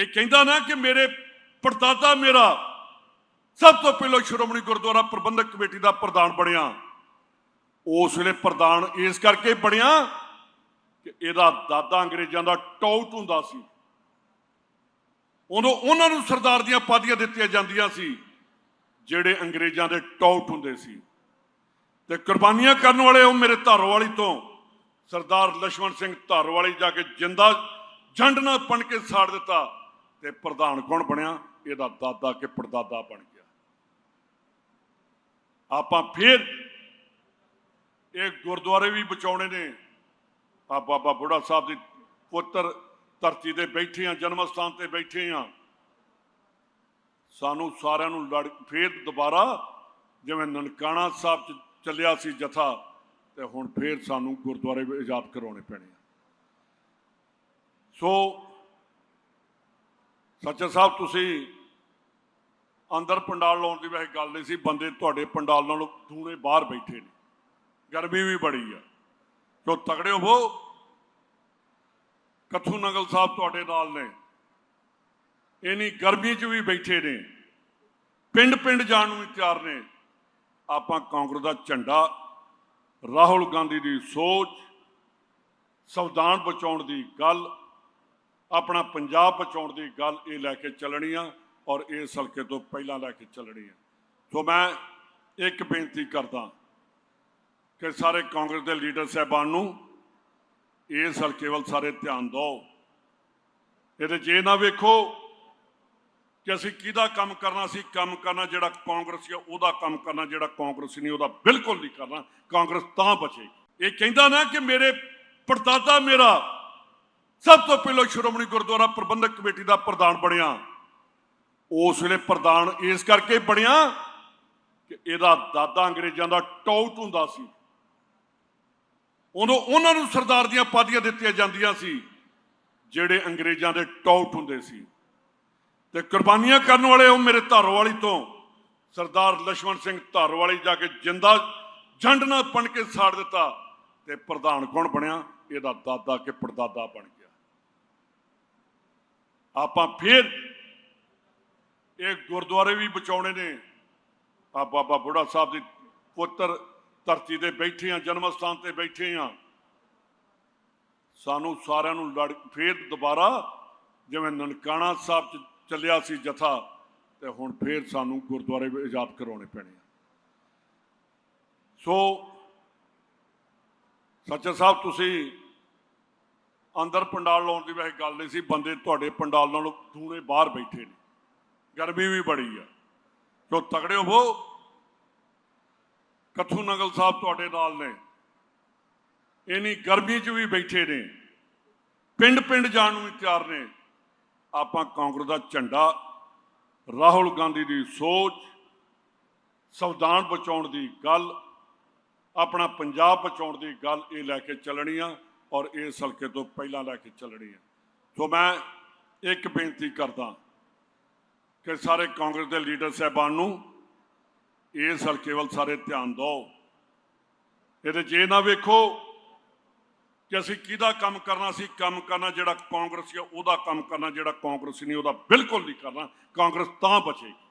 ਇਹ ਕਹਿੰਦਾ ਨਾ ਕਿ ਮੇਰੇ ਪਰਦਾਦਾ ਮੇਰਾ ਸਭ ਤੋਂ ਪਹਿਲਾਂ ਸ਼੍ਰੋਮਣੀ ਗੁਰਦੁਆਰਾ ਪ੍ਰਬੰਧਕ ਕਮੇਟੀ ਦਾ ਪ੍ਰਧਾਨ ਬਣਿਆ। ਉਸ ਵੇਲੇ ਪ੍ਰਧਾਨ ਇਸ ਕਰਕੇ ਬਣਿਆ ਕਿ ਇਹਦਾ ਦਾਦਾ ਅੰਗਰੇਜ਼ਾਂ ਦਾ ਟੌਟ ਹੁੰਦਾ ਸੀ। ਉਦੋਂ ਉਹਨਾਂ ਨੂੰ ਸਰਦਾਰ ਦੀਆਂ ਪਾਦੀਆਂ ਦਿੱਤੀਆਂ ਜਾਂਦੀਆਂ ਸੀ, ਜਿਹੜੇ ਅੰਗਰੇਜ਼ਾਂ ਦੇ ਟੌਟ ਹੁੰਦੇ ਸੀ। ਤੇ ਕੁਰਬਾਨੀਆਂ ਕਰਨ ਵਾਲੇ ਉਹ ਮੇਰੇ ਧਾਰੋਵਾਲੀ ਤੋਂ, ਸਰਦਾਰ ਲక్ష్మణ ਸਿੰਘ ਧਾਰੋਵਾਲੀ ਜਾ ਕੇ ਜਿੰਦਾ ਜੰਡ ਨਾਲ ਪਣ ਕੇ ਸਾੜ ਦਿੱਤਾ। ਤੇ ਪ੍ਰਧਾਨ ਕੌਣ ਬਣਿਆ? ਇਹਦਾ ਦਾਦਾ ਕਿ ਪੜਦਾਦਾ ਬਣ ਗਿਆ। ਆਪਾਂ ਫਿਰ ਇਹ ਗੁਰਦੁਆਰੇ ਵੀ ਬਚਾਉਣੇ ਨੇ। ਆ ਬਾਬਾ ਬੁੱਢਾ ਸਾਹਿਬ ਦੀ ਪੁੱਤਰ ਧਰਤੀ ਤੇ ਬੈਠੇ ਆ, ਜਨਮ ਸਥਾਨ ਤੇ ਬੈਠੇ ਆ। ਸਾਨੂੰ ਸਾਰਿਆਂ ਨੂੰ ਲੜ ਫੇਰ ਦੁਬਾਰਾ ਜਿਵੇਂ ਨਨਕਾਣਾ ਸਾਹਿਬ ਚ ਚੱਲਿਆ ਸੀ ਜਥਾ, ਤੇ ਹੁਣ ਫੇਰ ਸਾਨੂੰ ਗੁਰਦੁਆਰੇ ਵੀ ਆਜ਼ਾਦ ਕਰਾਉਣੇ ਪੈਣੇ ਆ। ਸੋ ਸੱਚਾ ਸਾਹਿਬ, ਤੁਸੀਂ ਅੰਦਰ ਪੰਡਾਲ ਲਾਉਣ ਦੀ ਵੈਸੇ ਗੱਲ ਨਹੀਂ ਸੀ, ਬੰਦੇ ਤੁਹਾਡੇ ਪੰਡਾਲ ਨਾਲੋਂ ਦੂਰੇ ਬਾਹਰ ਬੈਠੇ ਨੇ। ਗਰਮੀ ਵੀ ਬੜੀ ਆ। ਜੋ ਤਗੜੇ ਹੋ ਕਥੂ ਨਗਲ ਸਾਹਿਬ ਤੁਹਾਡੇ ਨਾਲ ਨੇ। ਇਨੀ ਗਰਮੀ 'ਚ ਵੀ ਬੈਠੇ ਨੇ। ਪਿੰਡ ਪਿੰਡ ਜਾਣ ਨੂੰ ਵੀ ਤਿਆਰ ਨੇ। ਆਪਾਂ ਕਾਂਗਰਸ ਦਾ ਝੰਡਾ, ਰਾਹੁਲ ਗਾਂਧੀ ਦੀ ਸੋਚ, ਸੰਵਿਧਾਨ ਬਚਾਉਣ ਦੀ ਗੱਲ ਆਪਣਾ ਪੰਜਾਬ ਬਚਾਉਣ ਦੀ ਗੱਲ ਇਹ ਲੈ ਕੇ ਚੱਲਣੀ ਆ ਔਰ ਇਸ ਹਲਕੇ ਤੋਂ ਪਹਿਲਾਂ ਲੈ ਕੇ ਚੱਲਣੀ ਆ। ਸੋ ਮੈਂ ਇੱਕ ਬੇਨਤੀ ਕਰਦਾ ਕਿ ਸਾਰੇ ਕਾਂਗਰਸ ਦੇ ਲੀਡਰ ਸਾਹਿਬਾਨ ਨੂੰ ਇਸ ਹਲਕੇ ਵੱਲ ਸਾਰੇ ਧਿਆਨ ਦਿਓ। ਇਹਦੇ ਜੇ ਨਾ ਵੇਖੋ ਕਿ ਅਸੀਂ ਕਿਹਦਾ ਕੰਮ ਕਰਨਾ ਸੀ, ਕੰਮ ਕਰਨਾ ਜਿਹੜਾ ਕਾਂਗਰਸੀ ਆ ਉਹਦਾ ਕੰਮ ਕਰਨਾ ਜਿਹੜਾ ਕਾਂਗਰਸੀ ਨਹੀਂ, ਉਹਦਾ ਬਿਲਕੁਲ ਨਹੀਂ ਕਰਨਾ। ਕਾਂਗਰਸ ਤਾਂ ਬਚੇ ਇਹ ਕਹਿੰਦਾ ਨਾ ਕਿ ਮੇਰੇ ਪੜਦਾਦਾ ਮੇਰਾ ਸਭ ਤੋਂ ਪਹਿਲਾਂ ਸ਼੍ਰੋਮਣੀ ਗੁਰਦੁਆਰਾ ਪ੍ਰਬੰਧਕ ਕਮੇਟੀ ਦਾ ਪ੍ਰਧਾਨ ਬਣਿਆ। ਉਸ ਵੇਲੇ ਪ੍ਰਧਾਨ ਇਸ ਕਰਕੇ ਬਣਿਆ ਕਿ ਇਹਦਾ ਦਾਦਾ ਅੰਗਰੇਜ਼ਾਂ ਦਾ ਟੌਟ ਹੁੰਦਾ ਸੀ। ਉਦੋਂ ਉਹਨਾਂ ਨੂੰ ਸਰਦਾਰ ਦੀਆਂ ਪਾਦੀਆਂ ਦਿੱਤੀਆਂ ਜਾਂਦੀਆਂ ਸੀ, ਜਿਹੜੇ ਅੰਗਰੇਜ਼ਾਂ ਦੇ ਟੌਟ ਹੁੰਦੇ ਸੀ। ਤੇ ਕੁਰਬਾਨੀਆਂ ਕਰਨ ਵਾਲੇ ਉਹ ਮੇਰੇ ਧਾਰੋਵਾਲੀ ਤੋਂ, ਸਰਦਾਰ ਲక్ష్మణ ਸਿੰਘ ਧਾਰੋਵਾਲੀ ਜਾ ਕੇ ਜਿੰਦਾ ਜੰਡ ਨਾਲ ਪਣ ਕੇ ਸਾੜ ਦਿੱਤਾ ਤੇ ਪ੍ਰਧਾਨ ਕੌਣ ਬਣਿਆ? ਇਹਦਾ ਦਾਦਾ ਕਿ ਪਰਦਾਦਾ ਬਣ ਗਿਆ ਆਪਾਂ ਫਿਰ ਇਹ ਗੁਰਦੁਆਰੇ ਵੀ ਬਚਾਉਣੇ ਨੇ। ਆ ਬਾਬਾ ਬੁੱਢਾ ਸਾਹਿਬ ਦੀ ਪੁੱਤਰ ਧਰਤੀ ਤੇ ਬੈਠੇ ਆ, ਜਨਮ ਸਥਾਨ ਤੇ ਬੈਠੇ ਆ। ਸਾਨੂੰ ਸਾਰਿਆਂ ਨੂੰ ਲੜ ਫੇਰ ਦੁਬਾਰਾ ਜਿਵੇਂ ਨਨਕਾਣਾ ਸਾਹਿਬ ਚ ਚੱਲਿਆ ਸੀ ਜਥਾ, ਤੇ ਹੁਣ ਫੇਰ ਸਾਨੂੰ ਗੁਰਦੁਆਰੇ ਆਜ਼ਾਦ ਕਰਾਉਣੇ ਪੈਣੇ ਆ। ਸੋ ਸੱਚਾ ਸਾਹਿਬ, ਤੁਸੀਂ ਅੰਦਰ ਪੰਡਾਲ ਲਾਉਣ ਦੀ ਵੈਸੇ ਗੱਲ ਨਹੀਂ ਸੀ, ਬੰਦੇ ਤੁਹਾਡੇ ਪੰਡਾਲ ਨਾਲੋਂ ਦੂਣੇ ਬਾਹਰ ਬੈਠੇ ਨੇ। ਗਰਮੀ ਵੀ ਬੜੀ ਆ। ਜੋ ਤਗੜੇ ਹੋ ਕੱਥੂ ਨਗਲ ਸਾਹਿਬ ਤੁਹਾਡੇ ਨਾਲ ਨੇ। ਇਨੀ ਗਰਮੀ 'ਚ ਵੀ ਬੈਠੇ ਨੇ। ਪਿੰਡ ਪਿੰਡ ਜਾਣ ਨੂੰ ਵੀ ਤਿਆਰ ਨੇ। ਆਪਾਂ ਕਾਂਗਰਸ ਦਾ ਝੰਡਾ, ਰਾਹੁਲ ਗਾਂਧੀ ਦੀ ਸੋਚ, ਸੰਵਿਧਾਨ ਬਚਾਉਣ ਦੀ ਗੱਲ, ਆਪਣਾ ਪੰਜਾਬ ਬਚਾਉਣ ਦੀ ਗੱਲ ਇਹ ਲੈ ਕੇ ਚੱਲਣੀ ਆ। ਔਰ ਇਸ ਹਲਕੇ ਤੋਂ ਪਹਿਲਾਂ ਲੈ ਕੇ ਚੱਲਣੀ ਹੈ। ਸੋ ਮੈਂ ਇੱਕ ਬੇਨਤੀ ਕਰਦਾ ਕਿ ਸਾਰੇ ਕਾਂਗਰਸ ਦੇ ਲੀਡਰ ਸਾਹਿਬਾਨ ਨੂੰ ਇਸ ਹਲਕੇ ਵੱਲ ਸਾਰੇ ਧਿਆਨ ਦਿਓ। ਇਹਦੇ 'ਚ ਇਹ ਨਾ ਵੇਖੋ ਕਿ ਅਸੀਂ ਕਿਹਦਾ ਕੰਮ ਕਰਨਾ ਸੀ, ਕੰਮ ਕਰਨਾ ਜਿਹੜਾ ਕਾਂਗਰਸੀ ਆ, ਉਹਦਾ ਕੰਮ ਕਰਨਾ, ਜਿਹੜਾ ਕਾਂਗਰਸੀ ਨਹੀਂ, ਉਹਦਾ ਬਿਲਕੁਲ ਨਹੀਂ ਕਰਨਾ। ਕਾਂਗਰਸ ਤਾਂ ਬਚੇਗੀ।